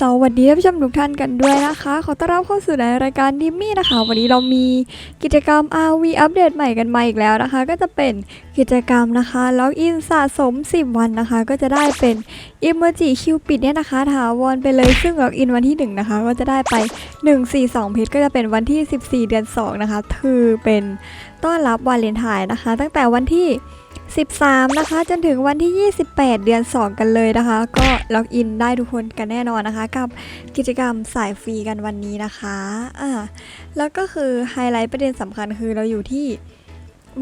สวัสดีท่านผู้ชมทุกท่านกันด้วยนะคะ ขอต้อนรับเข้าสู่ในรายการดิมมี่นะคะ วันนี้เรามีกิจกรรม RV อัปเดตใหม่กันมาอีกแล้วนะคะ ก็จะเป็นกิจกรรมนะคะล็อกอินสะสม 10 วันนะคะ ก็จะได้เป็น e m o j i คิวปิดเนี่ยนะคะถาวรไปเลยซึ่งล็อกอินวันที่ 1 นะคะ ก็จะได้ไป 142 เพชรก็จะเป็นวันที่ 14 เดือน 2 นะคะคือเป็นต้อนรับวาเลนไทน์นะคะ ตั้งแต่วันที่ 13 นะคะ จนถึงวันที่ 28 เดือน 2 กันเลยนะคะ ก็ล็อกอินได้ทุกคนกันแน่นอนนะคะ กับกิจกรรมสายฟรีกันวันนี้นะคะอ่าแล้วก็คือไฮไลท์ประเด็นสำคัญคือเราอยู่ที่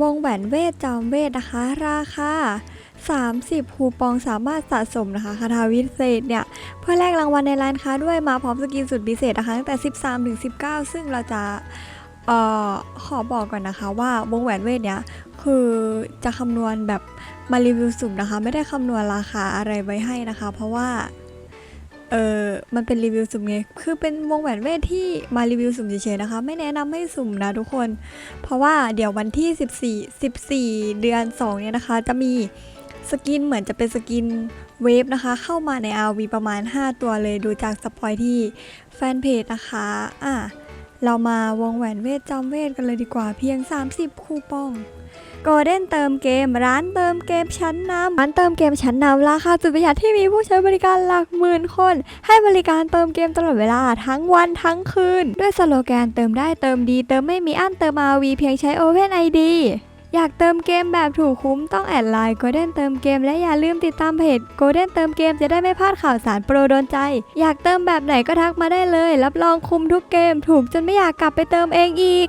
วงแหวนเวทจอมเวทนะคะ ราคา30 คูปองสามารถสะสมนะคะคาถาวิเศษเนี่ย เพื่อแลกรางวัลในร้านค้าด้วยมาพร้อมสกินสุดพิเศษนะคะตั้งแต่ 13 ถึง 19 ซึ่งเราจะ เอ่อขอบอกก่อนนะคะว่าวงแหวนเวทเนี่ยคือจะคำนวณแบบมารีวิวสุ่มนะคะ ไม่ได้คำนวณราคาอะไรไว้ให้นะคะ เพราะว่าเออมันเป็นรีวิวสุ่มไงคือเป็นวงแหวนเวทที่มารีวิวสุ่มเฉยๆนะคะ ไม่แนะนำให้สุ่มนะทุกคน เพราะว่าเดี๋ยววันที่ 14 14 เดือน 2 เนี่ยนะคะ จะมีสกินเหมือนจะเป็นสกินเวฟนะคะ เข้ามาใน RV ประมาณ 5 ตัวเลยดูจากสปอยที่แฟนเพจนะคะอะ เรามาวงแหวนเวทจอมเวทกันเลยดีกว่าเพียง 30 คูปองโกลเด้นเติมเกม ร้านเติมเกมชั้นนำร้านเติมเกมชั้นนำราคาสุดประหยัดที่มีผู้ใช้บริการหลักหมื่นคน ให้บริการเติมเกมตลอดเวลาทั้งวันทั้งคืน ด้วยสโลแกนเติมได้เติมดี เติมไม่มีอั้นเติมมาวีเพียงใช้ Open ID อยากเติมเกมแบบถูกคุ้มต้องแอดไลน์ Golden เติมเกมและอย่าลืมติดตามเพจ Golden เติมเกมจะได้ไม่พลาดข่าวสารโปรโดนใจ อยากเติมแบบไหนก็ทักมาได้เลย รับรองคุ้มทุกเกมถูกจนไม่อยากกลับไปเติมเองอีก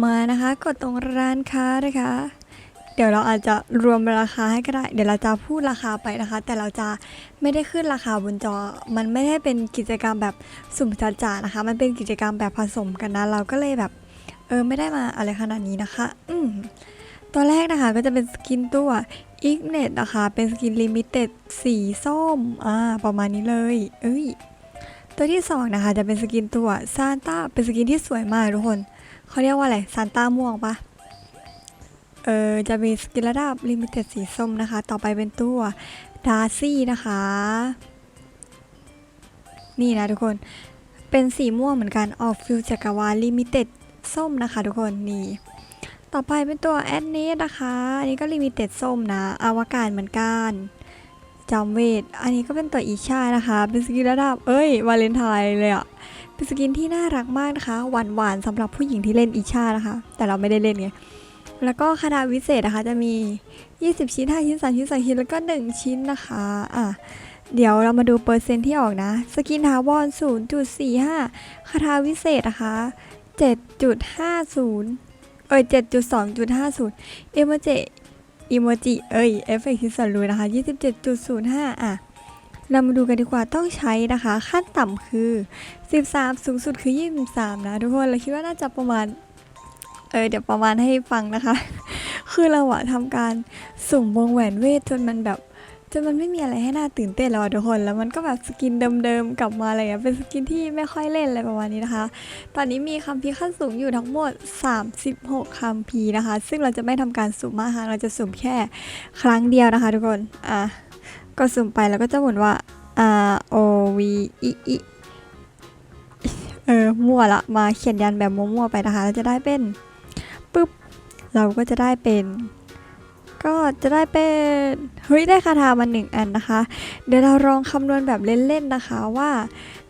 มานะคะ กดตรงร้านค้านะคะ เดี๋ยวเราอาจจะรวมราคาให้ก็ได้ เดี๋ยวเราจะพูดราคาไปนะคะ แต่เราจะไม่ได้ขึ้นราคาบนจอ มันไม่ได้เป็นกิจกรรมแบบสุ่มจ่าๆนะคะ มันเป็นกิจกรรมแบบผสมกันนะ เราก็เลยแบบ เออไม่ได้มาอะไรขนาดนี้นะคะ อืมตัวแรกนะคะก็จะเป็นสกินตัว i g n e t นะคะ เป็นสกินลิมิเต็ดสีส้ม อ่า ประมาณนี้เลย เอ้ย ตัวที่สองนะคะ จะเป็นสกินตัวซานต้าเป็นสกินที่สวยมากทุกคน เขาเรียกว่าอะไรซานต้าม่วงปะเออจะมีสกินระดับลิมิเต็ดสีส้มนะคะ ต่อไปเป็นตัวดาร์ซี่นะคะ นี่นะทุกคนเป็นสีม่วงเหมือนกันออกฟิลจักรวาลลิมิเต็ดส้มนะคะ ทุกคนนี่ต่อไปเป็นตัวแอดเนสนะคะอันนี้ก็ลิมิเต็ดส้มนะอวกาศเหมือนกันจอมเวท อันนี้ก็เป็นตัวอีชานะคะ เป็นสกินระดับ เอ้ยวาเลนไทน์เลยอะ เป็นสกินที่น่ารักมากนะคะหวานๆสำหรับผู้หญิงที่เล่นอีชานะคะ แต่เราไม่ได้เล่นไงแล้วก็คาถาวิเศษนะคะจะมี 20 ชิ้น 5 ชิ้น 3 ชิ้น 2 ชิ้น แล้วก็ 1 ชิ้นนะคะอะเดี๋ยวเรามาดูเปอร์เซ็นต์ที่ออกนะ สกินทาวอน0.45 คาถาวิเศษนะคะ 7.50 เอ้ย 7.2.50 เอโมจิอีโมจิเอ้ย เอฟเฟกต์ที่สันรูนะคะ 27.05 อะ เรามาดูกันดีกว่าต้องใช้นะคะ ขั้นต่ำคือ 13 สูงสุดคือ 23 นะ ทุกคนเราคิดว่าน่าจะประมาณ เออเดี๋ยวประมาณให้ฟังนะคะ คือเราอะทำการสุ่มวงแหวนเวทจนมันแบบจนมันไม่มีอะไรให้น่าตื่นเต้นแล้วอทุกคน แล้วมันก็แบบสกินเดิมๆกลับมาอะไรเงี้ยเป็นสกินที่ไม่ค่อยเล่นอะไรประมาณนี้นะคะ ตอนนี้มีคัมภีขั้นสูงอยู่ทั้งหมด 36คัมภีนะคะ ซึ่งเราจะไม่ทำการสุ่มมากค่ะเราจะสุ่มแค่ครั้งเดียวนะคะ ทุกคน อะ ก็สุ่มไปแล้วก็จะหมุนว่า R O V E E เออ มั่วละ มาเขียนยันแบบมั่วๆไปนะคะเราจะได้เป็นปึ๊บ เราก็จะได้เป็น ก็จะได้เป็น เฮ้ย ได้คาถามาหนึ่งอันนะคะ เดี๋ยวเราลองคำนวณแบบเล่นๆนะคะว่า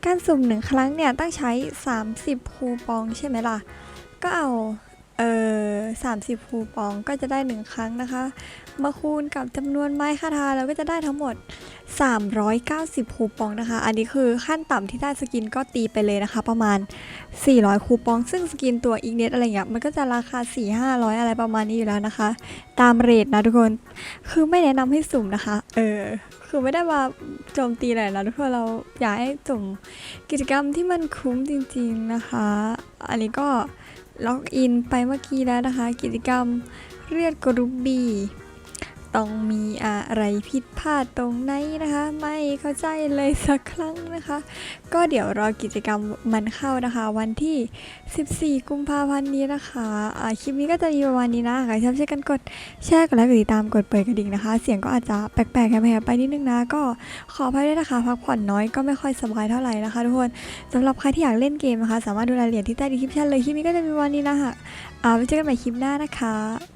การสุ่มหนึ่งครั้งเนี่ยต้องใช้ 30 คูปองใช่ไหมล่ะ ก็เอา ออ30คูปองก็จะได้หนึ่งครั้งนะคะ มาคูณกับจำนวนไม้คาทาเราก็จะได้ทั้งหมด 390 คูปองนะคะ อันนี้คือขั้นต่ำที่ได้สกินก็ตีไปเลยนะคะ ประมาณ 400 คูปอง ซึ่งสกินตัวอีกเน็ตอะไรเงี้ยมันก็จะราคา 4-500 อะไรประมาณนี้อยู่แล้วนะคะ ตามเรทนะทุกคน คือไม่แนะนำให้สุ่มนะคะ เออคือไม่ได้มาโจมตีอะไรนะทุกคนเราอยากให้สุ่มกิจกรรมที่มันคุ้มจริง ๆนะคะ อันนี้ก็ ล็อกอินไปเมื่อกี้แล้วนะคะ กิจกรรมเลือดกรุ๊ปบี ต้องมีอะไรผิดพลาดตรงไหนนะคะ ไม่เข้าใจเลยสักครั้งนะคะ ก็เดี๋ยวรอกิจกรรมมันเข้านะคะ วันที่ 14 กุมภาพันธ์นี้นะคะอ่าคลิปนี้ก็จะมีประมาณนี้นะใครชอบช่วยกันกดแชร์กดไลค์กดติดตามกดเปิดกระดิ่งนะคะ เสียงก็อาจจะแปลกๆแหบๆไปนิดนึงนะ ก็ขออภัยด้วยนะคะ พักผ่อนน้อยก็ไม่ค่อยสบายเท่าไหร่นะคะทุกคนสำหรับใครที่อยากเล่นเกมนะคะ สามารถดูรายละเอียดที่ใต้ดีคลิปชั่นเลยคลิปนี้ก็จะมีประมาณนี้นะคะอ่าไว้เจอกันใหม่คลิปหน้านะคะ